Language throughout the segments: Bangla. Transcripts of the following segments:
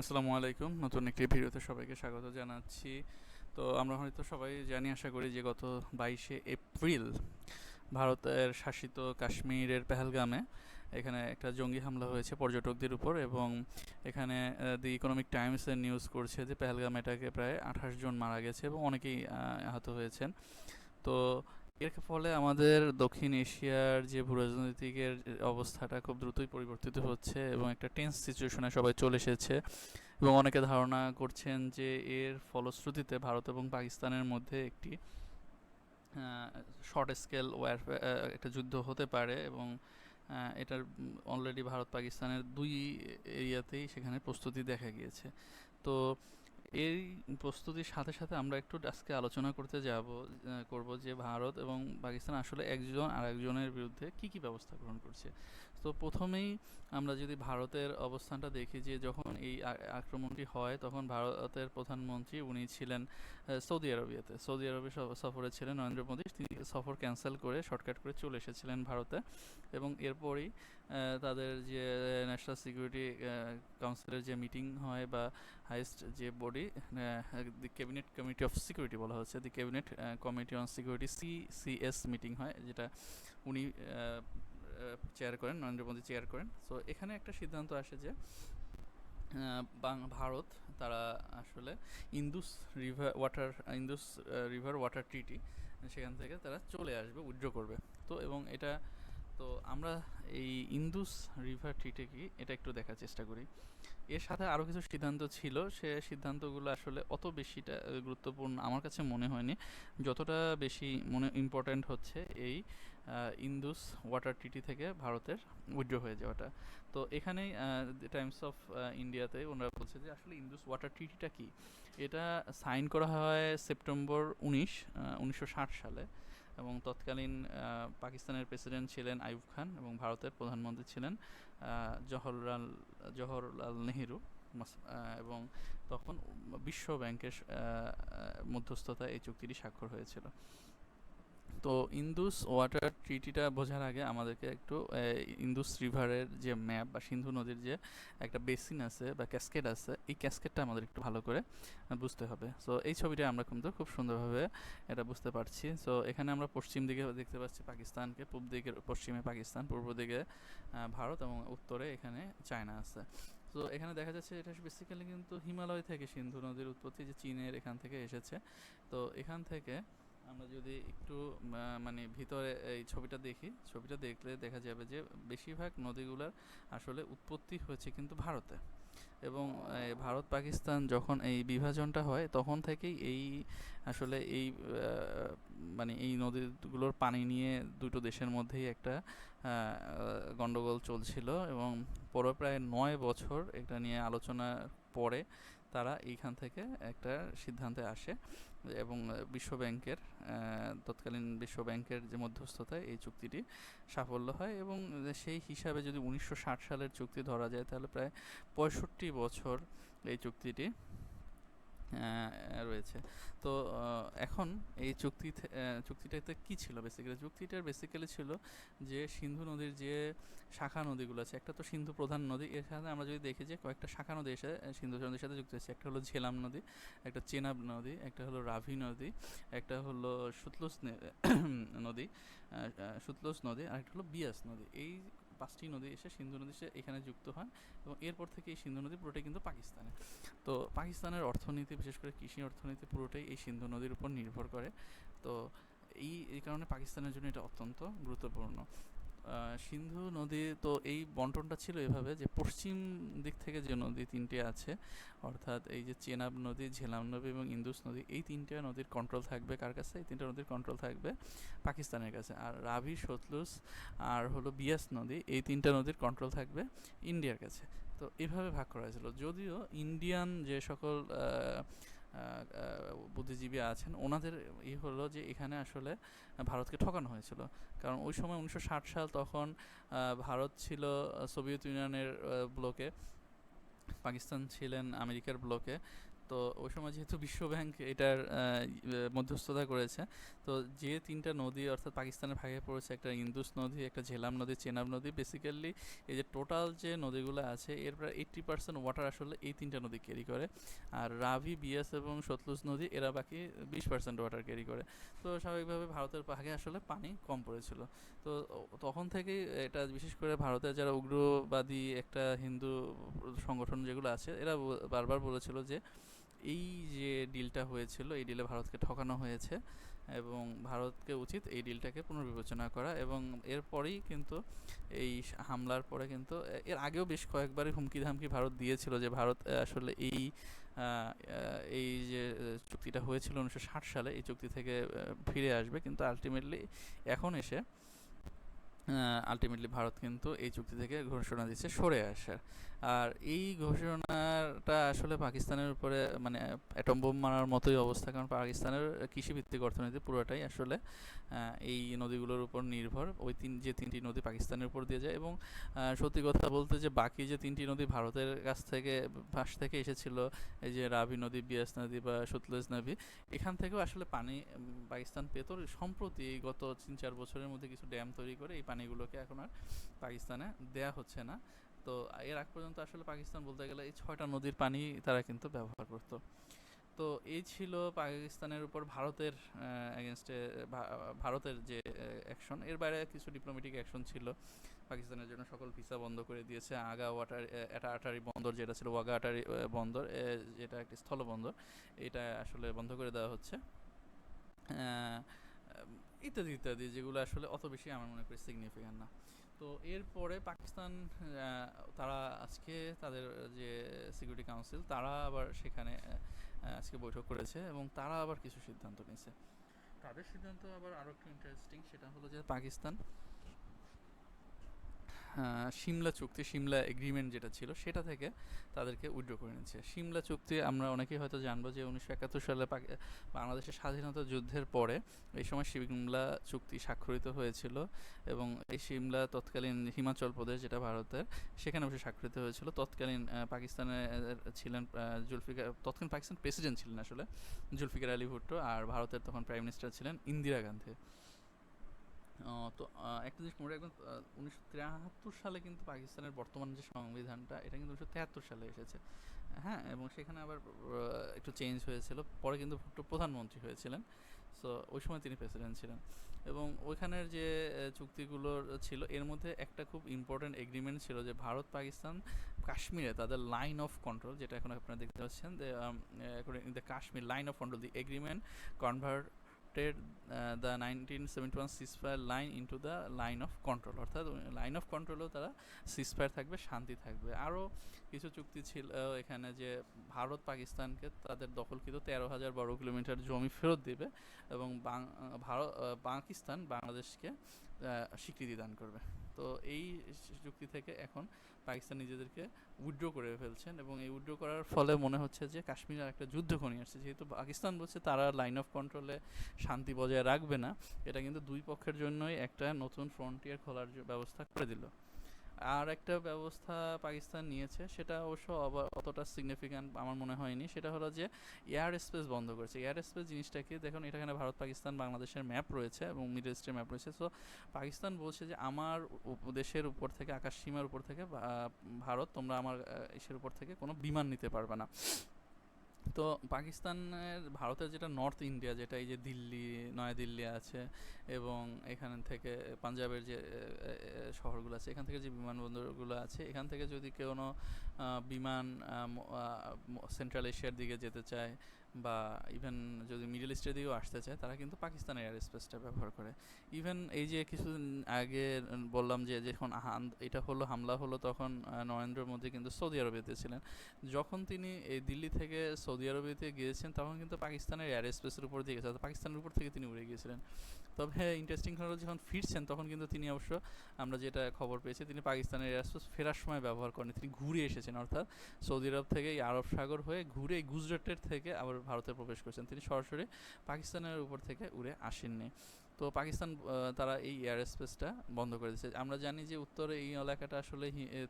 আসসালামু আলাইকুম। নতুন একটি ভিডিওতে সবাইকে স্বাগত জানাচ্ছি। তো আমরা হয়তো সবাই জানি, আশা করি যে গত বাইশে এপ্রিল ভারতের শাসিত কাশ্মীরের পেহেলগামে এখানে একটা জঙ্গি হামলা হয়েছে পর্যটকদের উপর এবং এখানে দি ইকোনমিক টাইমসের নিউজ করছে যে পেহেলগামে এটাকে প্রায় আঠাশ জন মারা গেছে এবং অনেকেই আহত হয়েছেন। তো এর ফলে আমাদের দক্ষিণ এশিয়ার যে ভূ ভূরাজনৈতিকের অবস্থাটা খুব দ্রুতই পরিবর্তিত হচ্ছে এবং একটা টেন্স সিচুয়েশনে সবাই চলে এসেছে। এবং অনেকে ধারণা করছেন যে এর ফলশ্রুতিতে ভারত এবং পাকিস্তানের মধ্যে একটি শর্ট স্কেল ওয়ার একটা যুদ্ধ হতে পারে এবং এটার অলরেডি ভারত পাকিস্তানের দুই এরিয়াতেই সেখানে প্রস্তুতি দেখা গিয়েছে। তো এই প্রস্তুতির সাথে সাথে আমরা একটু আজকে আলোচনা করতে যাব করব যে ভারত এবং পাকিস্তান আসলে একজন আরেকজনের বিরুদ্ধে কি কি ব্যবস্থা গ্রহণ করছে। তো প্রথমেই আমরা যদি ভারতের অবস্থানটা দেখি যে যখন এই আক্রমণটি হয়, তখন ভারতের প্রধানমন্ত্রী উনি ছিলেন সৌদি আরবিয়াতে। সৌদি আরবে সফরে ছিলেন নরেন্দ্র মোদী। তিনি সফর ক্যান্সেল করে শর্টকাট করে চলে এসেছিলেন ভারতে এবং এরপরই তাদের যে ন্যাশনাল সিকিউরিটি কাউন্সিলের যে মিটিং হয় বা হাইস্ট যে body the cabinet committee of security বলা হচ্ছে, the cabinet committee on security, C CCS meeting হয়, যেটা উনি চেয়ার করেন, নরেন্দ্র মোদী চেয়ার করেন। সো এখানে একটা সিদ্ধান্ত আসে যে ভারত, তারা আসলে Indus river water Indus river water treaty সেখান থেকে তারা চলে আসবে উইথড্র করবে। তো, এবং এটা তো আমরা এই ইন্দুস রিভার ট্রিটে কি এটা একটু দেখার চেষ্টা করি। এর সাথে আরও কিছু সিদ্ধান্ত ছিল, সে সিদ্ধান্তগুলো আসলে অত বেশিটা গুরুত্বপূর্ণ আমার কাছে মনে হয়নি। যতটা বেশি মনে ইম্পর্ট্যান্ট হচ্ছে এই ইন্দুস ওয়াটার ট্রিটি থেকে ভারতের উইথড্র হয়ে যাওয়াটা। তো এখানেই টাইমস অফ ইন্ডিয়াতে ওনারা বলছে যে আসলে ইন্দুস ওয়াটার ট্রিটিটা কি? এটা সাইন করা হয় সেপ্টেম্বর উনিশ উনিশশো সালে। এবং তৎকালীন পাকিস্তানের প্রেসিডেন্ট ছিলেন আইব খান এবং ভারতের প্রধানমন্ত্রী ছিলেন জওহরলাল জওহরলাল নেহেরু। এবং তখন বিশ্ব ব্যাংকের মধ্যস্থতায় এই চুক্তিটি স্বাক্ষর হয়েছিল। তো ইন্দুস ওয়াটার ট্রিটিটা বোঝার আগে আমাদেরকে একটু ইন্দুস রিভারের যে ম্যাপ বা সিন্ধু নদীর যে একটা বেসিন আছে বা ক্যাসকেট আছে, এই ক্যাসকেটটা আমাদের একটু ভালো করে বুঝতে হবে। সো এই ছবিটা আমরা কিন্তু খুব সুন্দরভাবে এটা বুঝতে পারছি। সো এখানে আমরা পশ্চিম দিকে দেখতে পাচ্ছি পাকিস্তানকে, পূব দিকে, পশ্চিমে পাকিস্তান, পূর্ব দিকে ভারত এবং উত্তরে এখানে চায়না আছে। তো এখানে দেখা যাচ্ছে এটা বেসিক্যালি কিন্তু হিমালয় থেকে সিন্ধু নদীর উৎপত্তি যে চীনের এখান থেকে এসেছে। তো এখান থেকে আমরা যদি একটু মানে ভিতরে এই ছবিটা দেখি ছবিটা দেখলে দেখা যাবে যে বেশিরভাগ নদীগুলোর আসলে উৎপত্তি হয়েছে কিন্তু ভারতে। এবং ভারত পাকিস্তান যখন এই বিভাজনটা হয় তখন থেকেই এই আসলে এই মানে এই নদীগুলোর পানি নিয়ে দুটো দেশের মধ্যেই একটা আহ, গন্ডগোল চলছিল এবং পরে প্রায় নয় বছর এটা নিয়ে আলোচনার পরে তারা এইখান থেকে একটা সিদ্ধান্তে আসে এবং বিশ্বব্যাংকের তৎকালীন বিশ্বব্যাংকের যে মধ্যস্থতায় এই চুক্তিটি সাফল্য হয় এবং সেই হিসাবে যদি উনিশশো ষাট সালের চুক্তি ধরা যায় তাহলে প্রায় পঁয়ষট্টি বছর এই চুক্তিটি রয়েছে। তো এখন এই চুক্তি চুক্তিটাতে কি ছিল বেসিক্যালি চুক্তিটার বেসিক্যালি ছিল যে সিন্ধু নদীর যে শাখা নদীগুলো আছে, একটা তো সিন্ধু প্রধান নদী, এর সাথে আমরা যদি দেখি যে কয়েকটা শাখা নদী এসে সিন্ধু নদীর সাথে যুক্ত হয়েছে। একটা হলো ঝেলাম নদী, একটা চেনাব নদী, একটা হলো রাভি নদী, একটা হলো সুতলুস নদী সুতলুস নদী, আর একটা হলো বিয়াস নদী। এই পাঁচটি নদী এসে সিন্ধু নদী এসে এখানে যুক্ত হয় এবং এরপর থেকে এই সিন্ধু নদী পুরোটাই কিন্তু পাকিস্তানে। তো পাকিস্তানের অর্থনীতি, বিশেষ করে কৃষি অর্থনীতি পুরোটাই এই সিন্ধু নদীর উপর নির্ভর করে। তো এই এই কারণে পাকিস্তানের জন্য এটা অত্যন্ত গুরুত্বপূর্ণ। সিন্ধু নদী তো এই বন্টনটা ছিল এভাবে যে পশ্চিম দিক থেকে যে নদী তিনটে আছে, অর্থাৎ এই যে চেনাব নদী, ঝেলাম নদী এবং ইন্দুস নদী, এই তিনটে নদীর কন্ট্রোল থাকবে কার কাছে? এই তিনটে নদীর কন্ট্রোল থাকবে পাকিস্তানের কাছে। আর রাভি সতলুস আর হলো বিয়াস নদী, এই তিনটা নদীর কন্ট্রোল থাকবে ইন্ডিয়ার কাছে। তো এভাবে ভাগ করা হয়েছিল। যদিও ইন্ডিয়ান যে সকল বুদ্ধিজীবী আছেন, ওনাদের ই হলো যে এখানে আসলে ভারতকে ঠকানো হয়েছিল। কারণ ওই সময় উনিশশো ষাট সাল তখন ভারত ছিল সোভিয়েত ইউনিয়নের ব্লকে পাকিস্তান ছিলেন আমেরিকার ব্লকে তো ওই সময় যেহেতু বিশ্বব্যাংক এটার মধ্যস্থতা করেছে, তো যে তিনটা নদী অর্থাৎ পাকিস্তানের ভাগে পড়েছে, একটা ইন্দুস নদী, একটা ঝেলাম নদী, চেনাব নদী বেসিক্যালি এই যে টোটাল যে নদীগুলো আছে, এর প্রায় এইট্টি পার্সেন্ট ওয়াটার আসলে এই তিনটা নদী ক্যারি করে। আর রাভি, বিয়াস এবং সতলুজ নদী, এরা বাকি বিশ পার্সেন্ট ওয়াটার ক্যারি করে। তো স্বাভাবিকভাবে ভারতের ভাগে আসলে পানি কম পড়েছিল। তো তখন থেকেই এটা বিশেষ করে ভারতের যারা উগ্রবাদী একটা হিন্দু সংগঠন যেগুলো আছে, এরা বারবার বলেছিল যে এই যে ডিলটা হয়েছিল, এই ডিলে ভারতকে ঠকানো হয়েছে এবং ভারতকে উচিত এই ডিলটাকে পুনর্বিবেচনা করা এবং এরপরেই কিন্তু এই হামলার পরে কিন্তু, এর আগেও বেশ কয়েকবারই হুমকি ধামকি ভারত দিয়েছিল যে ভারত আসলে এই এই যে চুক্তিটা হয়েছিল উনিশশো ষাট সালে, এই চুক্তি থেকে ফিরে আসবে। কিন্তু আলটিমেটলি এখন এসে আলটিমেটলি ভারত কিন্তু এই চুক্তি থেকে ঘোষণা দিচ্ছে সরে আসার। আর এই ঘোষণাটা আসলে পাকিস্তানের উপরে মানে অ্যাটম বোম মারার মতোই অবস্থা। কারণ পাকিস্তানের কৃষিভিত্তিক অর্থনীতি পুরোটাই আসলে এই নদীগুলোর উপর নির্ভর। ওই তিন, যে তিনটি নদী পাকিস্তানের উপর দিয়ে যায় এবং সত্যি কথা বলতে যে বাকি যে তিনটি নদী ভারতের কাছ থেকে, পাশ থেকে এসেছিল, এই যে রাভি নদী, বিয়াস নদী বা সতলুজ নদী, এখান থেকেও আসলে পানি, পাকিস্তান পেত। সম্প্রতি এই গত তিন, চার বছরের মধ্যে কিছু ড্যাম তৈরি করে এই পানিগুলোকে এখন আর পাকিস্তানে দেয়া হচ্ছে না। তো এর আগ পর্যন্ত আসলে পাকিস্তান বলতে গেলে এই ছয়টা নদীর পানি তারা কিন্তু ব্যবহার করত। তো এই ছিল পাকিস্তানের উপর ভারতের এগেনস্টে ভারতের যে অ্যাকশন এর বাইরে কিছু ডিপ্লোম্যাটিক অ্যাকশন ছিল। পাকিস্তানের জন্য সকল ভিসা বন্ধ করে দিয়েছে। আগা ওয়াটার এটা আটারি বন্দর যেটা ছিল, ওয়াগা আটারি বন্দর যেটা একটি স্থল বন্দর, এটা আসলে বন্ধ করে দেওয়া হচ্ছে। ইত্যাদি ইত্যাদি, যেগুলো আসলে অত বেশি আমার মনে করি সিগনিফিক্যান্ট না। তো এরপরে পাকিস্তান তারা আজকে তাদের যে সিকিউরিটি কাউন্সিল তারা আবার সেখানে আজকে বৈঠক করেছে এবং তারা আবার কিছু সিদ্ধান্ত নিয়েছে। তাদের সিদ্ধান্ত আবার আরও একটু ইন্টারেস্টিং সেটা হলো যে পাকিস্তান সিমলা চুক্তি সিমলা এগ্রিমেন্ট যেটা ছিল, সেটা থেকে তাদেরকে উইড্র করে নিচ্ছে। সিমলা চুক্তি আমরা অনেকেই হয়তো জানব যে উনিশশো একাত্তর সালে বাংলাদেশের স্বাধীনতা যুদ্ধের পরে এই সময় সিমলা চুক্তি স্বাক্ষরিত হয়েছিল এবং এই সিমলা তৎকালীন হিমাচল প্রদেশ, যেটা ভারতের, সেখানে বসে স্বাক্ষরিত হয়েছিল। তৎকালীন পাকিস্তানে ছিলেন জুলফিকার, তৎকালীন পাকিস্তান প্রেসিডেন্ট ছিলেন আসলে, জুলফিকার আলী ভুট্টো। আর ভারতের তখন প্রাইম মিনিস্টার ছিলেন ইন্দিরা গান্ধী। তো একটা জিনিস মনে রাখবেন উনিশশো তিয়াত্তর সালে কিন্তু পাকিস্তানের বর্তমান যে সংবিধানটা, এটা কিন্তু উনিশশো তেহাত্তর সালে এসেছে। হ্যাঁ এবং সেখানে আবার একটু চেঞ্জ হয়েছিল। পরে কিন্তু ভুট্টো প্রধানমন্ত্রী হয়েছিলেন। সো ওই সময় তিনি প্রেসিডেন্ট ছিলেন। এবং ওইখানের যে চুক্তিগুলো ছিল, এর মধ্যে একটা খুব ইম্পর্ট্যান্ট এগ্রিমেন্ট ছিল যে ভারত, পাকিস্তান, কাশ্মীরে তাদের লাইন অফ কন্ট্রোল যেটা এখন আপনারা দেখতে পাচ্ছেন the Kashmir line of control the agreement convert the nineteen seventy one ceasefire line into the line of control অর্থাৎ লাইন অফ কন্ট্রোলেও তারা সিসফায়ার থাকবে, শান্তি থাকবে। আরও কিছু চুক্তি ছিল, এখানে যে ভারত পাকিস্তানকে তাদের দখলকৃত তেরো হাজার বর্গ কিলোমিটার জমি ফেরত দেবে এবং ভারত পাকিস্তান বাংলাদেশকে স্বীকৃতি দান করবে। তো এই চুক্তি থেকে এখন পাকিস্তান নিজেদেরকে উইড্রো করে ফেলছেন এবং এই উইথড্র করার ফলে মনে হচ্ছে যে কাশ্মীর একটা যুদ্ধ ঘনিয়ে আসছে। যেহেতু পাকিস্তান বলছে তারা লাইন অফ কন্ট্রোলে শান্তি বজায় রাখবে না, এটা কিন্তু দুই পক্ষের জন্যই একটা নতুন ফ্রন্টিয়ার খোলার ব্যবস্থা করে দিল। আর একটা ব্যবস্থা পাকিস্তান নিয়েছে, সেটা অবশ্য অতটা সিগনিফিক্যান্ট আমার মনে হয়নি। সেটা হলো যে এয়ার স্পেস বন্ধ করেছে। এয়ার স্পেস জিনিসটাকে, দেখুন এখানে ভারত, পাকিস্তান, বাংলাদেশের ম্যাপ রয়েছে এবং মিডল ইস্টের ম্যাপ রয়েছে। সো পাকিস্তান বলছে যে, আমার উপদেশের উপর থেকে আকাশ সীমার উপর থেকে ভারত, তোমরা আমার এসের উপর থেকে কোনো বিমান নিতে পারবে না। তো পাকিস্তানের, ভারতের যেটা নর্থ ইন্ডিয়া যেটা এই যে দিল্লি, নয়াদিল্লি আছে এবং এখান থেকে পাঞ্জাবের যে শহরগুলো আছে, এখান থেকে যে বিমানবন্দরগুলো আছে, এখান থেকে যদি কোনো বিমান সেন্ট্রাল এশিয়ার দিকে যেতে চায় বা ইভেন যদি মিডল ইস্টের দিকেও আসতে চায়, তারা কিন্তু পাকিস্তানের এয়ার স্পেসটা ব্যবহার করে। ইভেন এই যে কিছুদিন আগে বললাম যে যখন এটা হলো, হামলা হলো, তখন নরেন্দ্র মোদী কিন্তু সৌদি আরবেতে ছিলেন। যখন তিনি এই দিল্লি থেকে সৌদি আরবেতে গিয়েছেন, তখন কিন্তু পাকিস্তানের এয়ার স্পেসের উপর দিয়ে গেছে পাকিস্তানের উপর থেকে তিনি উড়ে গিয়েছিলেন। তবে ইন্টারেস্টিং হলো, যখন ফিরছেন, তখন কিন্তু তিনি অবশ্য, আমরা যেটা খবর পেয়েছি, তিনি পাকিস্তানের এয়ার স্পেস ফেরার সময় ব্যবহার করেন তিনি ঘুরে এসেছেন, অর্থাৎ সৌদি আরব থেকে এই আরব সাগর হয়ে ঘুরে গুজরাটের থেকে আবার ভারতে প্রবেশ করেছেন। তিনি সরাসরি পাকিস্তানের উপর থেকে উড়ে আসেননি। তো পাকিস্তান তারা এই এয়ার স্পেসটা বন্ধ করে দিয়েছে। আমরা জানি যে উত্তরে এই এলাকাটা আসলে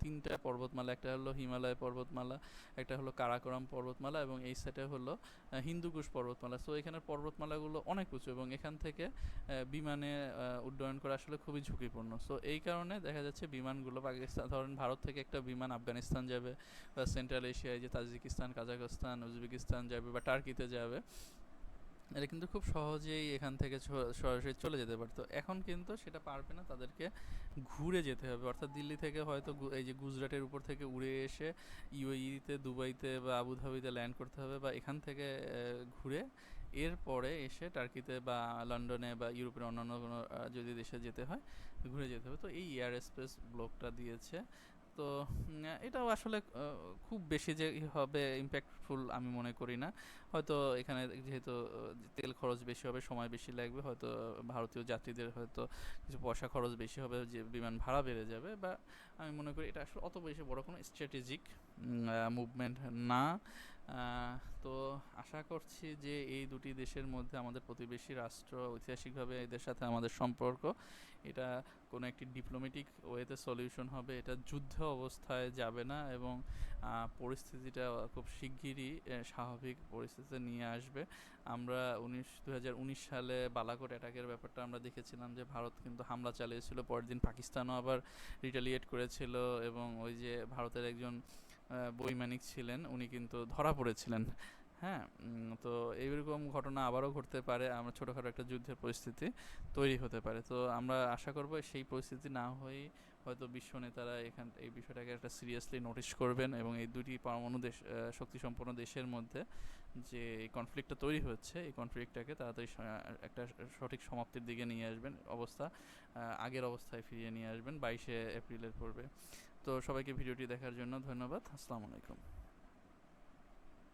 তিনটা পর্বতমালা, একটা হলো হিমালয় পর্বতমালা, একটা হলো কারাকোরাম পর্বতমালা এবং এই সাইডে হলো হিন্দুকুশ পর্বতমালা। সো এখানের পর্বতমালাগুলো অনেক উঁচু এবং এখান থেকে বিমানে উড্ডয়ন করা আসলে খুবই ঝুঁকিপূর্ণ। সো এই কারণে দেখা যাচ্ছে বিমানগুলো পাকিস্তান, ধরেন ভারত থেকে একটা বিমান আফগানিস্তান যাবে বা সেন্ট্রাল এশিয়ায় যে তাজিকিস্তান, কাজাখস্তান, উজবেকিস্তান যাবে বা টার্কিতে যাবে এটা কিন্তু খুব সহজেই এখান থেকে সরাসরি চলে যেতে পারতো এখন কিন্তু সেটা পারবে না, তাদেরকে ঘুরে যেতে হবে। অর্থাৎ দিল্লি থেকে হয়তো এই যে গুজরাটের উপর থেকে উড়ে এসে ইউএইতে, দুবাইতে বা আবুধাবিতে ল্যান্ড করতে হবে বা এখান থেকে ঘুরে এরপরে এসে টার্কিতে বা লন্ডনে বা ইউরোপের অন্যান্য কোনো যদি দেশে যেতে হয়, ঘুরে যেতে হবে। তো এই এয়ার স্পেস ব্লকটা দিয়েছে তো এটাও আসলে খুব বেশি যে হবে ইম্প্যাক্টফুল আমি মনে করি না। হয়তো এখানে যেহেতু তেল খরচ বেশি হবে, সময় বেশি লাগবে, হয়তো ভারতীয় যাত্রীদের হয়তো কিছু পয়সা খরচ বেশি হবে, যে বিমান ভাড়া বেড়ে যাবে, বা আমি মনে করি এটা আসলে অত বেশি বড় কোনো স্ট্র্যাটেজিক মুভমেন্ট না। তো আশা করছি যে এই দুটি দেশের মধ্যে আমাদের প্রতিবেশী রাষ্ট্র ঐতিহাসিকভাবে এদের সাথে আমাদের সম্পর্ক, এটা কোনো একটি ডিপ্লোমেটিক ওয়েতে সলিউশন হবে, এটা যুদ্ধ অবস্থায় যাবে না এবং পরিস্থিতিটা খুব শিগগিরই স্বাভাবিক পরিস্থিতিতে নিয়ে আসবে। আমরা উনিশ দু সালে বালাকোট অ্যাটাকের ব্যাপারটা আমরা দেখেছিলাম যে ভারত কিন্তু হামলা চালিয়েছিল পরের দিন পাকিস্তানও আবার রিটালিয়েট করেছিল এবং ওই যে ভারতের একজন বৈমানিক ছিলেন, উনি কিন্তু ধরা পড়েছিলেন। হ্যাঁ তো এইরকম ঘটনা আবারও ঘটতে পারে, আমরা ছোটোখাটো একটা যুদ্ধের পরিস্থিতি তৈরি হতে পারে। তো আমরা আশা করব সেই পরিস্থিতি না হয়েই হয়তো বিশ্ব নেতারা এখান, এই বিষয়টাকে একটা সিরিয়াসলি নোটিশ করবেন এবং এই দুটি পরমাণু দেশ শক্তিসম্পন্ন দেশের মধ্যে যে কনফ্লিক্টটা তৈরি হচ্ছে, এই কনফ্লিক্টটাকে তাড়াতাড়ি একটা সঠিক সমাপ্তির দিকে নিয়ে আসবেন। অবস্থা আগের অবস্থায় ফিরিয়ে নিয়ে আসবেন বাইশে এপ্রিলের পূর্বে। তো সবাইকে ভিডিওটি দেখার জন্য ধন্যবাদ। আসসালামু আলাইকুম।